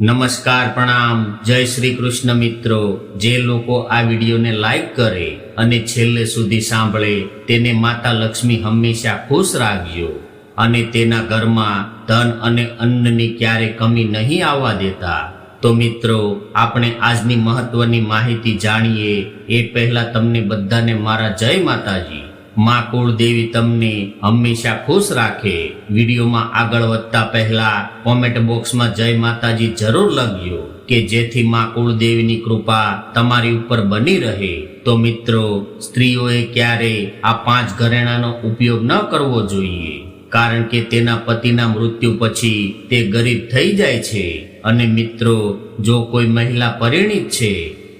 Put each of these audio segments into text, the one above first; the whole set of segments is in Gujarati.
નમસ્કાર, પ્રણામ. જય શ્રી કૃષ્ણ મિત્રો. જે લોકો આ વિડીયોને લાઈક કરે અને છેલ્લે સુધી સાંભળે, તેને માતા લક્ષ્મી હંમેશા ખુશ રાખજો. અને તેના ઘરમાં ધન અને અન્નની ક્યારે કમી નહીં આવવા દેતા. તો મિત્રો, આપણે આજની મહત્વની માહિતી જાણીએ. એ પહેલા તમને બધાને મારા જય માતાજી. માં કુળદેવી તમને હંમેશા ખુશ રાખે. વિડીયોમાં આગળ વધતા પહેલા કોમેન્ટ બોક્સમાં જય માતાજી જરૂર લખજો કે જેથી માં કુળદેવીની કૃપા તમારી ઉપર બની રહે. તો મિત્રો, સ્ત્રીઓએ ક્યારે આ પાંચ ઘરેણાનો ઉપયોગ ન કરવો જોઈએ, કારણ કે તેના પતિના મૃત્યુ પછી તે ગરીબ થઈ જાય છે. અને મિત્રો, જો કોઈ મહિલા પરિણીત છે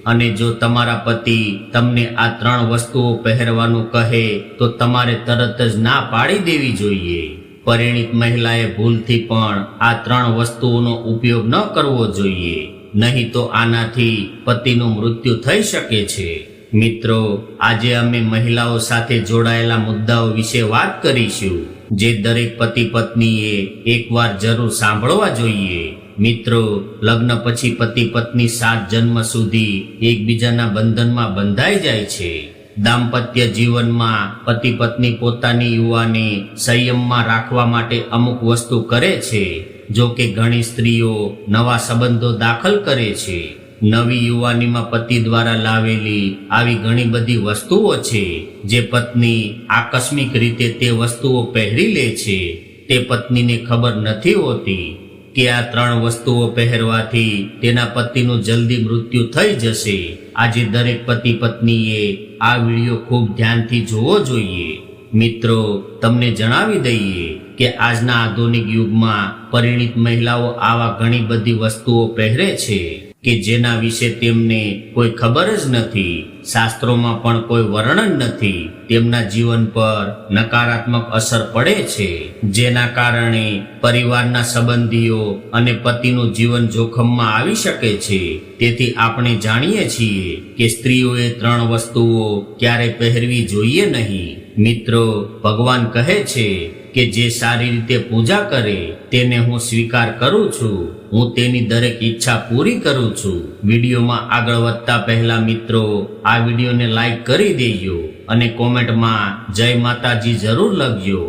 અને જો તમારા પતિ તમને આ ત્રણ વસ્તુઓ પહેરવાનું કહે, તો તમારે તરત જ ના પાડી દેવી જોઈએ. પરિણીત મહિલાએ ભૂલથી પણ આ ત્રણ વસ્તુઓનો ઉપયોગ ન કરવો જોઈએ. નહીં તો આનાથી પતિનું મૃત્યુ થઈ શકે છે. મિત્રો, આજે અમે મહિલાઓ સાથે જોડાયેલા મુદ્દાઓ વિશે વાત કરીશું, જે દરેક પતિ પત્નીએ એકવાર જરૂર સાંભળવા જોઈએ. મિત્રો, લગ્ન પછી પતિ પત્ની સાત જન્મ સુધી એકબીજાના બંધનમાં બંધાઈ જાય છે. દાંપત્ય જીવનમાં પતિ પત્ની પોતાની યુવાની સંયમમાં રાખવા માટે અમુક વસ્તુ કરે છે, જો કે ઘણી સ્ત્રીઓ નવા સંબંધો દાખલ કરે છે. નવી યુવાનીમાં પતિ દ્વારા લાવેલી આવી ઘણી બધી વસ્તુઓ છે, જે પત્ની આકસ્મિક રીતે તે વસ્તુઓ પહેરી લે છે. તે પત્નીને ખબર નથી હોતી. કે આ ત્રણ વસ્તુઓ પહેરવાથી તેના પતિનું જલ્દી મૃત્યુ થઈ જશે. આજે દરેક પતિ પત્નીએ આ વીડિયો ખૂબ ધ્યાનથી જોવો જોઈએ. મિત્રો, તમને જણાવી દઈએ કે આજના આધુનિક યુગમાં પરિણિત મહિલાઓ આવા ઘણી બધી વસ્તુઓ પહેરે છે. કે જેના વિશે તેમને કોઈ ખબર જ નથી, શાસ્ત્રોમાં પણ કોઈ વર્ણન નથી, તેમના જીવન પર નકારાત્મક અસર પડે છે, જેના કારણે પરિવારના સંબંધીઓ અને પતિનું જીવન જોખમમાં આવી શકે છે. તેથી આપણે જાણીએ છીએ કે સ્ત્રીઓએ ત્રણ વસ્તુઓ ક્યારે પહેરવી જોઈએ નહીં. મિત્રો, ભગવાન કહે છે કે જે સારી રીતે પૂજા કરે, તેને હું સ્વીકાર કરું છું. હું તેની દરેક ઈચ્છા પૂરી કરું છું. વિડીયોમાં આગળ વધતા પહેલા મિત્રો, આ વિડીયોને લાઈક કરી દેજો અને કોમેન્ટમાં જય માતાજી જરૂર લખજો.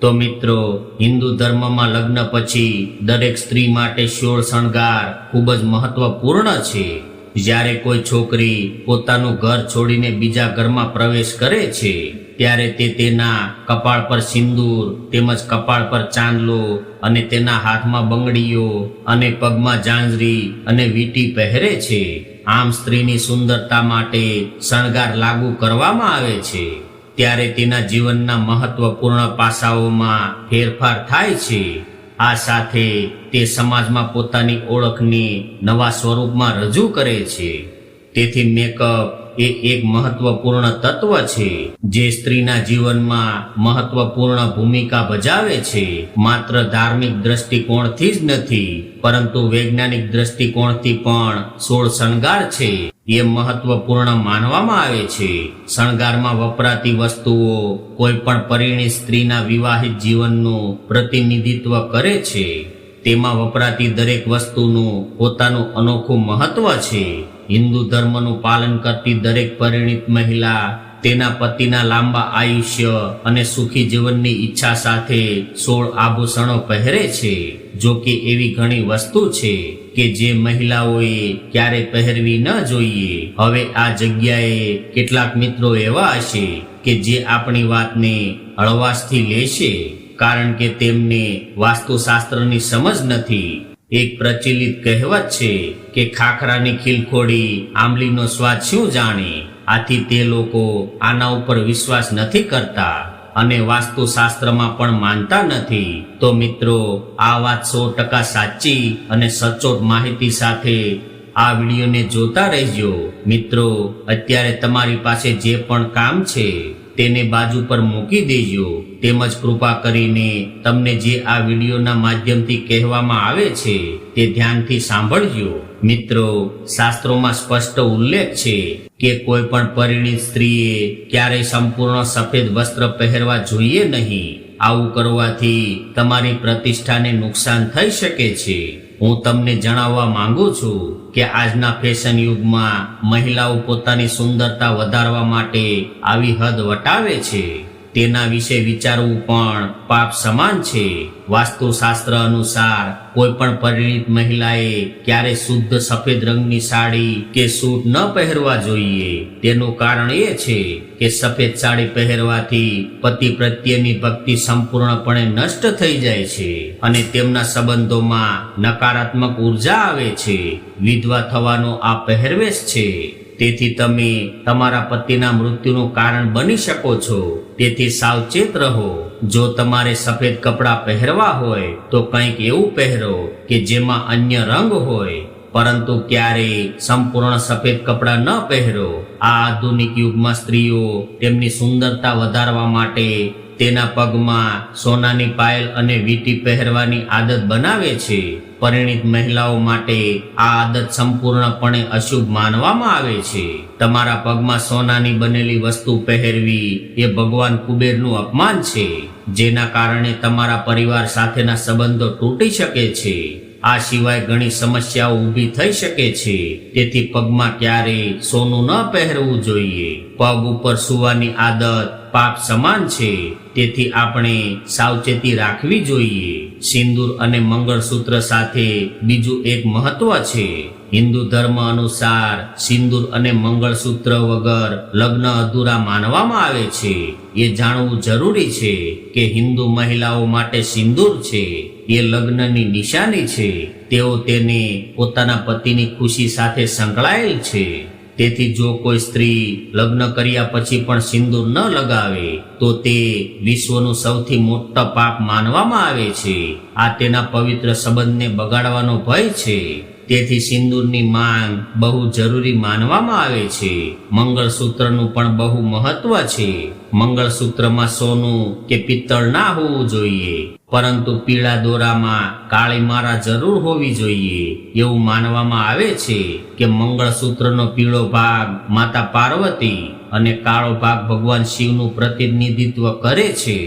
તો મિત્રો, હિન્દુ ધર્મમાં લગ્ન પછી દરેક સ્ત્રી માટે શોળ શણગાર ખૂબ જ મહત્વપૂર્ણ છે. જ્યારે કોઈ છોકરી પોતાનું ઘર છોડીને બીજા ઘરમાં પ્રવેશ કરે છે ત્યારે તે તેના કપાળ પર સિંદૂર, તેમજ કપાળ પર ચાંદલો અને તેના હાથમાં બંગડીઓ અને પગમાં જાંજરી અને વીંટી પહેરે છે. આમ સ્ત્રીની સુંદરતા માટે શણગાર લાગુ કરવામાં આવે છે. ત્યારે તેના જીવનના મહત્વપૂર્ણ પાસાઓમાં ફેરફાર થાય છે. આ સાથે તે સમાજમાં પોતાની ઓળખને નવા સ્વરૂપમાં રજૂ કરે છે. તેથી મેકઅપ એ એક મહત્વપૂર્ણ તત્વ છે. જે સ્ત્રીના જીવનમાં મહત્વપૂર્ણ ભૂમિકા ભજાવે છે. માત્ર ધાર્મિક દ્રષ્ટિકોણથી જ નથી, પરંતુ વૈજ્ઞાનિક દ્રષ્ટિકોણથી પણ સોળ શણગાર છે. એ મહત્વપૂર્ણ માનવામાં આવે છે. શણગારમાં વપરાતી વસ્તુઓ કોઈ પણ પરિણીત સ્ત્રીના વિવાહિત જીવનનું પ્રતિનિધિત્વ કરે છે. તેમાં વપરાતી દરેક વસ્તુનું પોતાનું અનોખું મહત્વ છે. હિન્દુ ધર્મનું પાલન કરતી દરેક પરિણીત મહિલા તેના પતિના લાંબા આયુષ્ય અને સુખી જીવનની ઈચ્છા સાથે સોળ આભૂષણો પહેરે છે. જો કે એવી ઘણી વસ્તુ છે કે જે મહિલાઓએ ક્યારે પહેરવી ન જોઈએ. હવે આ જગ્યાએ કેટલાક મિત્રો એવા હશે કે જે આપણી વાતને હળવાશથી લેશે, કારણ કે તેમને વાસ્તુશાસ્ત્રની સમજ નથી. એક પ્રચલિત કહેવત છે કે ખાખરાની ખીલખોડી આંબલીનો સ્વાદ શું જાણે? આથી તે લોકો આના ઉપર વિશ્વાસ નથી કરતા અને વાસ્તુશાસ્ત્રમાં પણ માનતા નથી. તો મિત્રો, આ વાત સો ટકા સાચી અને સચોટ માહિતી સાથે આ વિડીયોને જોતા રહેજો. મિત્રો, અત્યારે તમારી પાસે જે પણ કામ છે તેને બાજુ પર મૂકી દેજો. તેમજ કૃપા કરીને તમને જે આ વિડીયોના માધ્યમથી કહેવામાં આવે છે, તે ધ્યાનથી સાંભળજો. મિત્રો, શાસ્ત્રોમાં સ્પષ્ટ ઉલ્લેખ છે કે કોઈ પણ પરિણીત સ્ત્રીએ ક્યારેય સંપૂર્ણ સફેદ વસ્ત્ર પહેરવા જોઈએ નહીં. આવું કરવાથી તમારી પ્રતિષ્ઠાને નુકસાન થઈ શકે છે. હું તમને જણાવવા માંગુ છું કે આજના ફેશન યુગમાં મહિલાઓ પોતાની સુંદરતા વધારવા માટે આવી હદ વટાવે છે. તેના વિશે વિચારવું પણ પાપ સમાન છે. વાસ્તુશાસ્ત્ર અનુસાર કોઈ પણ પરિણીત મહિલાએ ક્યારે શુદ્ધ સફેદ રંગની સાડી કે સૂટ ન પહેરવા જોઈએ. તેનું કારણ એ છે કે સફેદ સાડી પહેરવાથી પતિ પ્રત્યેની ભક્તિ સંપૂર્ણપણે નષ્ટ થઈ જાય છે અને તેમના સંબંધોમાં નકારાત્મક ઊર્જા આવે છે. વિધવા થવાનો આ પહેરવેશ છે. તેથી તમે તમારા પતિના મૃત્યુનું કારણ બની શકો છો. તેથી સાવચેત રહો. જો તમારે સફેદ કપડાં પહેરવા હોય, તો કંઈક એવું પહેરો કે જેમાં અન્ય રંગ હોય. પરંતુ ક્યારેય સંપૂર્ણ સફેદ કપડાં ન પહેરો. આ આધુનિક યુગમાં સ્ત્રીઓ તેમની સુંદરતા વધારવા માટે તેના પગમાં સોનાની પાયલ અને વીંટી પહેરવાની આદત બનાવે છે. પરિણીત મહિલાઓ માટે આ આદત સંપૂર્ણપણે અશુભ માનવામાં આવે છે. તમારા પગમાં સોનાની બનેલી વસ્તુ પહેરવી એ ભગવાન કુબેરનું અપમાન છે. જેના કારણે તમારા પરિવાર સાથેના સંબંધો તૂટી શકે છે. આ સિવાય ઘણી સમસ્યાઓ ઊભી થઈ શકે છે. તેથી પગમાં ક્યારેય સોનું ન પહેરવું જોઈએ. પગ ઉપર સુવાની આદત પાપ સમાન છે, તેથી આપણે સાવચેતી રાખવી જોઈએ. સિંદૂર અને મંગળસૂત્ર સાથે બીજું એક મહત્વ છે. હિન્દુ ધર્મ અનુસાર સિંદૂર અને મંગળસૂત્ર વગર લગ્ન અધૂરા માનવામાં આવે છે. એ જાણવું જરૂરી છે કે હિન્દુ મહિલાઓ માટે સિંદૂર છે. એ લગ્નની નિશાની છે. તેઓ તેને પોતાના પતિની ખુશી સાથે સંકળાયેલ છે. તેથી જો કોઈ સ્ત્રી લગ્ન કર્યા પછી પણ સિંદૂર ન લગાવે, તો તે વિશ્વનું સૌથી મોટો પાપ માનવામાં આવે છે. આ તેના પવિત્ર સંબંધને બગાડવાનો ભય છે. તેથી સિંદૂરની માંગ બહુ જરૂરી માનવામાં આવે છે. મંગળસૂત્રનું પણ બહુ મહત્વ છે. મંગળસૂત્રમાં સોનું કે પિત્તળ ના હોવું જોઈએ. પરંતુ પીળા દોરામાં કાળી મારા જરૂર હોવી જોઈએ. એવું માનવામાં આવે છે કે મંગળસૂત્રનો પીળો ભાગ માતા પાર્વતી અને કાળો ભાગ ભગવાન શિવનું પ્રતિનિધિત્વ કરે છે.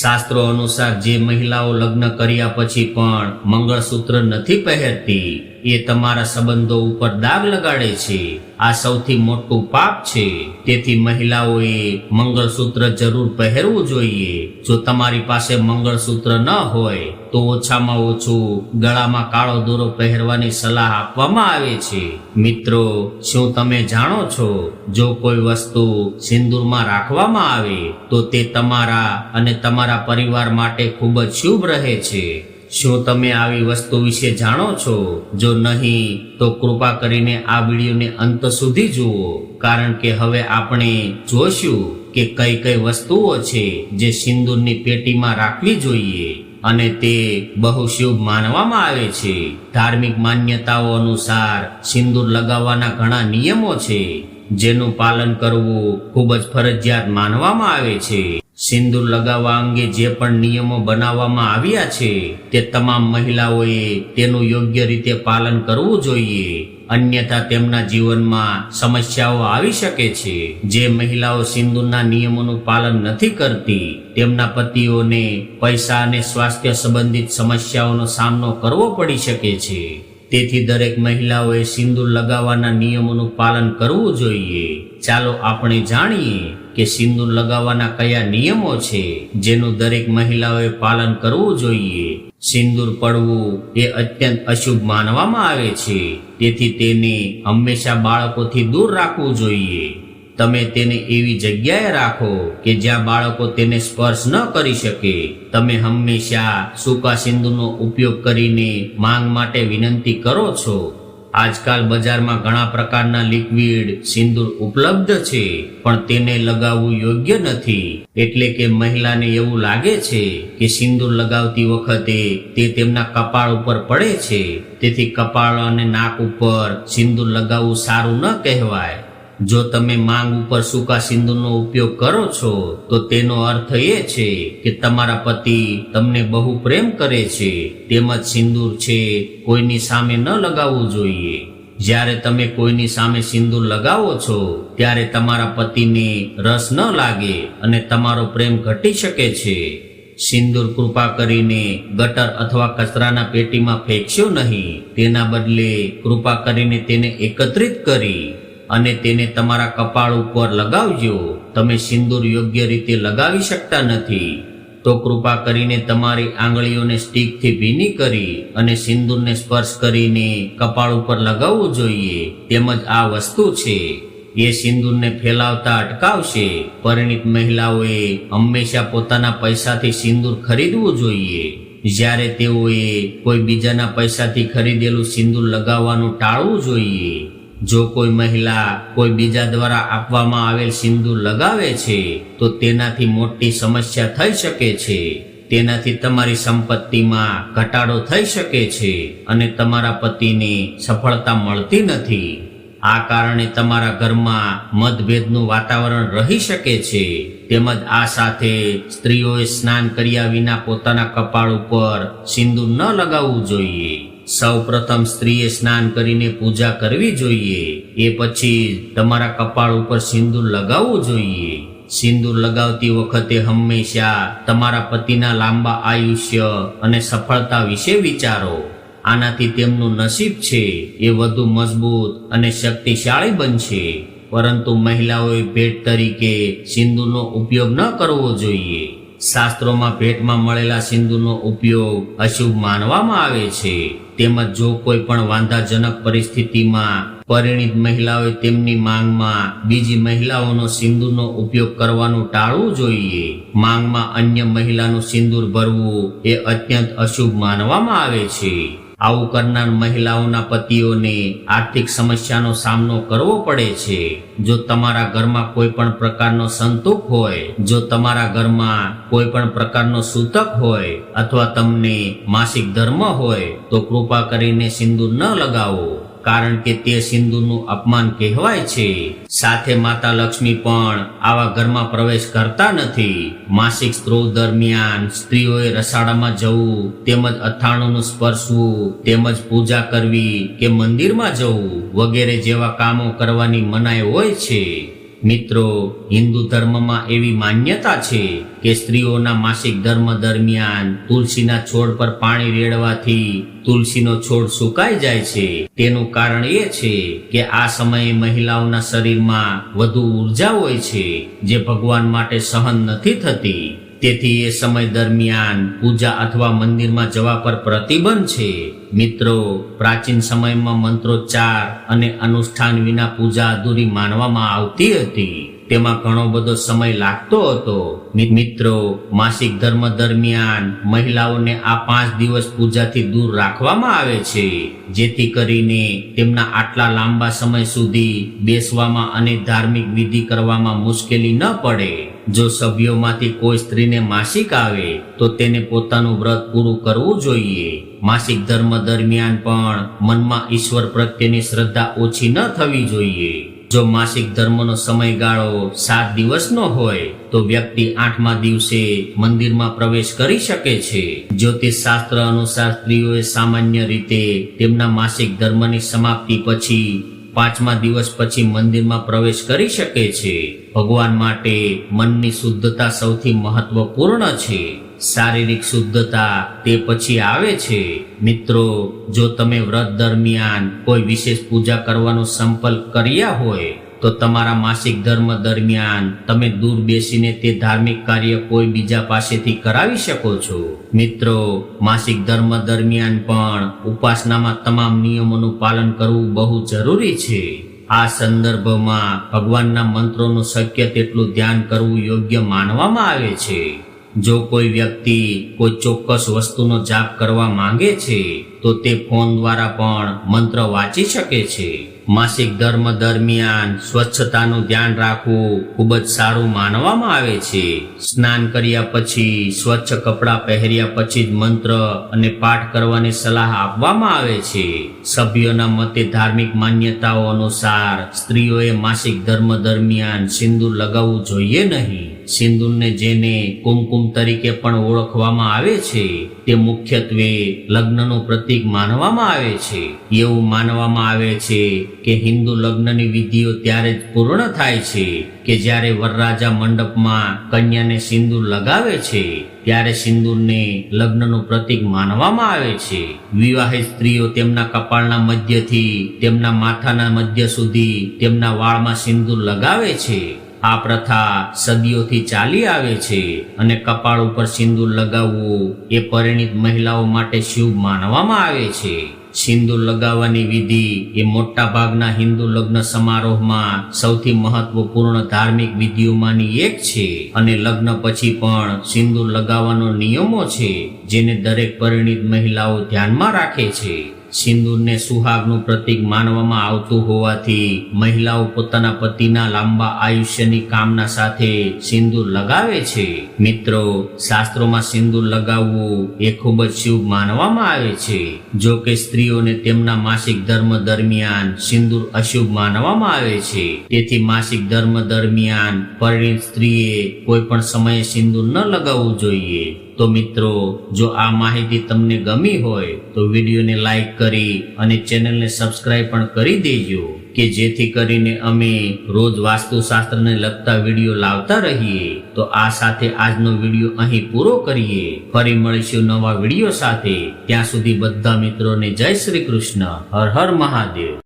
શાસ્ત્રો અનુસાર જે મહિલાઓ લગ્ન કર્યા પછી પણ મંગળસૂત્ર નથી પહેરતી, એ તમારા સંબંધો ઉપર દાગ લગાડે છે. આ સૌથી મોટું પાપ છે. તેથી મહિલાઓએ મંગળસૂત્ર જરૂર પહેરવું જોઈએ. જો તમારી પાસે મંગળસૂત્ર ન હોય, તો ઓછામાં ઓછું ગળામાં કાળો દોરો પહેરવાની સલાહ આપવામાં આવે છે. મિત્રો, શું તમે જાણો છો, જો કોઈ વસ્તુ સિંદૂરમાં રાખવામાં આવે, તો તે તમારા અને તમારા પરિવાર માટે ખૂબ જ શુભ રહે છે. શું તમે આવી વસ્તુ વિશે જાણો છો? જો નહીં, તો કૃપા કરીને આ વિડીયોને અંત સુધી જુઓ. કારણ કે હવે આપણે જોશું કે કઈ કઈ વસ્તુઓ છે જે સિંદૂરની પેટીમાં રાખવી જોઈએ અને તે બહુ શુભ માનવામાં આવે છે. ધાર્મિક માન્યતાઓ અનુસાર સિંદૂર લગાવવાના ઘણા નિયમો છે, જેનું પાલન કરવું ખૂબ જ ફરજિયાત માનવામાં આવે છે. સિંદૂર લગાવવા અંગે જે પણ નિયમો બનાવવામાં આવ્યા છે, તે તમામ મહિલાઓએ તેનું યોગ્ય રીતે પાલન કરવું જોઈએ. અન્યથા તેમના જીવનમાં સમસ્યાઓ આવી શકે છે. જે મહિલાઓ સિંદૂરના નિયમોનું પાલન નથી કરતી, તેમના પતિઓને પૈસા અને સ્વાસ્થ્ય સંબંધિત સમસ્યાઓનો સામનો કરવો પડી શકે છે. તેથી દરેક મહિલાઓએ સિંદૂર લગાવવાના નિયમોનું પાલન કરવું જોઈએ. ચાલો આપણે જાણીએ કે સિંદૂર લગાવવાના કયા નિયમો છે જેનું દરેક મહિલાઓએ પાલન કરવું જોઈએ? સિંદૂર પડવું એ અત્યંત અશુભ માનવામાં આવે છે. તેથી તેને હંમેશા બાળકોથી દૂર રાખવું જોઈએ. તમે તેને એવી જગ્યાએ રાખો કે જ્યાં બાળકો તેને સ્પર્શ ન કરી શકે. તમે હંમેશા સૂકા સિંદૂરનો ઉપયોગ કરીને માંગ માટે વિનંતી કરો છો. આજકાલ બજારમાં ઘણા પ્રકારના લિક્વિડ સિંદૂર ઉપલબ્ધ છે, પણ તેને લગાવવું યોગ્ય નથી. એટલે કે મહિલાને એવું લાગે છે કે સિંદૂર લગાવતી વખતે તે તેમના કપાળ ઉપર પડે છે. તેથી કપાળ અને નાક ઉપર સિંદૂર લગાવવું સારું ન કહેવાય. જો તમે માંગ ઉપર સૂકા સિંદૂરનો ઉપયોગ કરો છો, તો તેનો અર્થ એ છે કે તમારા પતિ તમને બહુ પ્રેમ કરે છે. તેમજ સિંદૂર છે, કોઈની સામે ન લગાવવું જોઈએ. જ્યારે તમે કોઈની સામે સિંદૂર લગાવો છો, ત્યારે તમારા પતિને રસ ન લાગે અને તમારો પ્રેમ ઘટી શકે છે. સિંદૂર કૃપા કરીને ગટર અથવા કચરાના પેટીમાં ફેંકશો નહીં. તેના બદલે કૃપા કરીને તેને એકત્રિત કરી. અને તેને તમારા કપાળ ઉપર લગાવજો. તમે સિંદૂર યોગ્ય રીતે લગાવી શકતા નથી. તો કૃપા કરીને તમારી આંગળીઓને સ્ટીકથી ભીની કરી અને સિંદૂરને સ્પર્શ કરીને કપાળ ઉપર લગાવવું જોઈએ. તેમજ આ વસ્તુ છે. એ સિંદૂરને ફેલાવતા અટકાવશે. પરિણિત મહિલાઓએ હંમેશા પોતાના પૈસાથી સિંદૂર ખરીદવું જોઈએ. જ્યારે તેઓએ કોઈ બીજાના પૈસાથી ખરીદેલું સિંદૂર લગાવવાનું ટાળવું જોઈએ. જો કોઈ મહિલા કોઈ બીજા દ્વારા આપવામાં આવેલ સિંદૂર લગાવે છે, તો તેનાથી મોટી સમસ્યા થઈ શકે છે. તેનાથી તમારી સંપત્તિમાં ઘટાડો થઈ શકે છે અને તમારા પતિને સફળતા મળતી નથી. આ કારણે તમારા ઘરમાં મતભેદનું વાતાવરણ રહી શકે છે. તેમજ આ સાથે સ્ત્રીઓએ સ્નાન કર્યા વિના પોતાના કપાળ ઉપર સિંદૂર ન લગાવવું જોઈએ. સૌ પ્રથમ સ્ત્રીએ સ્નાન કરીને પૂજા કરવી જોઈએ. એ પછી તમારા કપાળ ઉપર સિંદૂર લગાવવું જોઈએ. સિંદૂર લગાવતી વખતે હંમેશા તમારા પતિના લાંબા આયુષ્ય અને સફળતા વિશે વિચારો. આનાથી તેમનું નસીબ છે, એ વધુ મજબૂત અને શક્તિશાળી બનશે. પરંતુ મહિલાઓએ ભેટ તરીકે સિંદૂરનો ઉપયોગ ન કરવો જોઈએ. શાસ્ત્રોમાં ભેટમાં મળેલા સિંદૂરનો ઉપયોગ અશુભ માનવામાં આવે છે. તેમજ જો કોઈ પણ વાંધાજનક પરિસ્થિતિમાં પરિણિત મહિલાઓએ તેમની માંગમાં બીજી મહિલાઓનો સિંદૂરનો ઉપયોગ કરવાનું ટાળવું જોઈએ. માંગમાં અન્ય મહિલાનું સિંદૂર ભરવું એ અત્યંત અશુભ માનવામાં આવે છે. આવું કરનાર મહિલાઓના પતિઓને આર્થિક સમસ્યાનો સામનો કરવો પડે છે. જો તમારા ઘરમાં કોઈ પણ પ્રકારનો સંતુક હોય, જો તમારા ઘરમાં કોઈ પણ પ્રકારનો સૂતક હોય, અથવા તમને માસિક ધર્મ હોય, તો કૃપા કરીને સિંદૂર ન લગાવો. કારણ કે તે સિંધુનું અપમાન કહેવાય છે. સાથે માતા લક્ષ્મી પણ આવા ઘરમાં પ્રવેશ કરતા નથી. માસિક સ્ત્રોત દરમિયાન સ્ત્રીઓએ રસાડામાં જવું, તેમજ અથાણુંનું સ્પર્શવું, તેમજ પૂજા કરવી કે મંદિરમાં જવું વગેરે જેવા કામો કરવાની મનાઈ હોય છે. મિત્રો, હિન્દુ ધર્મમાં એવી માન્યતા છે કે સ્ત્રીઓના માસિક ધર્મ દરમિયાન તુલસીના છોડ પર પાણી રેડવાથી તુલસીનો છોડ સુકાઈ જાય છે. તેનું કારણ એ છે કે આ સમયે મહિલાઓના શરીરમાં વધુ ઊર્જા હોય છે, જે ભગવાન માટે સહન નથી થતી. તેથી એ સમય દરમિયાન પૂજા અથવા મંદિરમાં જવા પર પ્રતિબંધ છે. મિત્રો, પ્રાચીન સમયમાં મંત્રોચ્ચાર અને અનુષ્ઠાન વિના પૂજા અધૂરી માનવામાં આવતી હતી. તેમાં ઘણો બધો સમય લાગતો હતો. મિત્રો, માસિક ધર્મ દરમિયાન મહિલાઓને આ પાંચ દિવસ પૂજાથી દૂર રાખવામાં આવે છે. જેથી કરીને તેમના આટલા લાંબા સમય સુધી બેસવામાં અને ધાર્મિક વિધિ કરવામાં મુશ્કેલી ન પડે. જો સભ્યોમાંથી કોઈ સ્ત્રીને માસિક આવે, તો તેને પોતાનું વ્રત પૂરું કરવું જોઈએ. માસિક ધર્મ દરમિયાન પણ મનમાં ઈશ્વર પ્રત્યેની શ્રદ્ધા ઓછી ન થવી જોઈએ. જો માસિક ધર્મનો સમયગાળો સાત દિવસનો હોય, તો વ્યક્તિ આઠમા દિવસે મંદિરમાં પ્રવેશ કરી શકે છે. જ્યોતિષ શાસ્ત્ર અનુસાર સ્ત્રીઓએ સામાન્ય રીતે તેમના માસિક ધર્મની સમાપ્તિ પછી પાંચમા દિવસ પછી મંદિરમાં પ્રવેશ કરી શકે છે. ભગવાન માટે મનની શુદ્ધતા સૌથી મહત્વપૂર્ણ છે. શારીરિક શુદ્ધતા તે પછી આવે છે. મિત્રો, જો તમે વ્રત દરમિયાન કોઈ વિશેષ પૂજા કરવાનો સંકલ્પ કર્યા હોય તો તમારા માસિક ધર્મ દરમિયાન તમે દૂર બેસીને તે ધાર્મિક કાર્ય કોઈ બીજા પાસેથી કરાવી શકો છો? મિત્રો, માસિક ધર્મ દરમિયાન પણ ઉપાસનામાં તમામ નિયમોનું પાલન કરવું બહુ જરૂરી છે. આ સંદર્ભમાં ભગવાનના મંત્રોનું શક્ય તેટલું ધ્યાન કરવું યોગ્ય માનવામાં આવે છે. જો કોઈ વ્યક્તિ કોઈ ચોક્કસ વસ્તુનો જાપ કરવા માંગે છે, તો તે ફોન દ્વારા પણ મંત્ર વાંચી શકે છે. માસિક ધર્મ દરમિયાન સ્વચ્છતાનું ધ્યાન રાખવું ખૂબ જ સારું માનવામાં આવે છે. સ્નાન કર્યા પછી, સ્વચ્છ કપડાં પહેર્યા પછી જ મંત્ર અને પાઠ કરવાની સલાહ આપવામાં આવે છે. સભ્યોના મતે ધાર્મિક માન્યતાઓ અનુસાર સ્ત્રીઓએ માસિક ધર્મ દરમિયાન સિંદૂર લગાવવું જોઈએ નહીં. સિંદૂરને જેને કુમકુમ તરીકે પણ ઓળખવામાં આવે છે, તે મુખ્યત્વે લગ્નનું પ્રતીક માનવામાં આવે છે. એવું માનવામાં આવે છે કે હિન્દુ લગ્નની વિધિઓ ત્યારે જ પૂર્ણ થાય છે કે જ્યારે વરરાજા મંડપમાં કન્યાને સિંદૂર લગાવે છે, ત્યારે સિંદૂરને લગ્નનું પ્રતીક માનવામાં આવે છે. વિવાહિત સ્ત્રીઓ તેમના કપાળના મધ્યથી તેમના માથાના મધ્ય સુધી તેમના વાળમાં સિંદૂર લગાવે છે. આ પ્રથા સદીઓથી ચાલી આવે છે અને કપાળ ઉપર સિંદૂર લગાવવું એ પરિણીત મહિલાઓ માટે શુભ માનવામાં આવે છે. સિંદૂર લગાવવાની વિધિ એ મોટા ભાગના હિન્દુ લગ્ન સમારોહમાં સૌથી મહત્વપૂર્ણ ધાર્મિક વિધિઓમાંની એક છે અને લગ્ન પછી પણ સિંદૂર લગાવવાનો નિયમો છે, જેને દરેક પરિણીત મહિલાઓ ધ્યાનમાં રાખે છે. સિંદૂરને સુહાગનું પ્રતીક માનવામાં આવતું હોવાથી મહિલાઓ પોતાના પતિના લાંબા આયુષ્યની કામના સાથે સિંદૂર લગાવે છે. મિત્રો, શાસ્ત્રોમાં સિંદૂર લગાવવું એ ખૂબ જ શુભ માનવામાં આવે છે. જો કે સ્ત્રીઓને તેમના માસિક ધર્મ દરમિયાન સિંદૂર અશુભ માનવામાં આવે છે. તેથી માસિક ધર્મ દરમિયાન પરિણીત સ્ત્રીએ કોઈ પણ સમયે સિંદૂર ન લગાવવું જોઈએ. તો મિત્રો, જો આ માહિતી તમને ગમી હોય, તો વિડીયોને લાઈક કરી અને ચેનલને સબસ્ક્રાઈબ પણ કરી દેજો, કે જેથી કરીને અમે રોજ વાસ્તુશાસ્ત્રને લગતા વીડિયો લાવતા રહીએ. તો આ સાથે આજનો વીડિયો અહીં પૂરો કરીએ. ફરી મળીશું નવા વીડિયો સાથે. ત્યાં સુધી બધા મિત્રોને જય શ્રી કૃષ્ણ. હર હર મહાદેવ.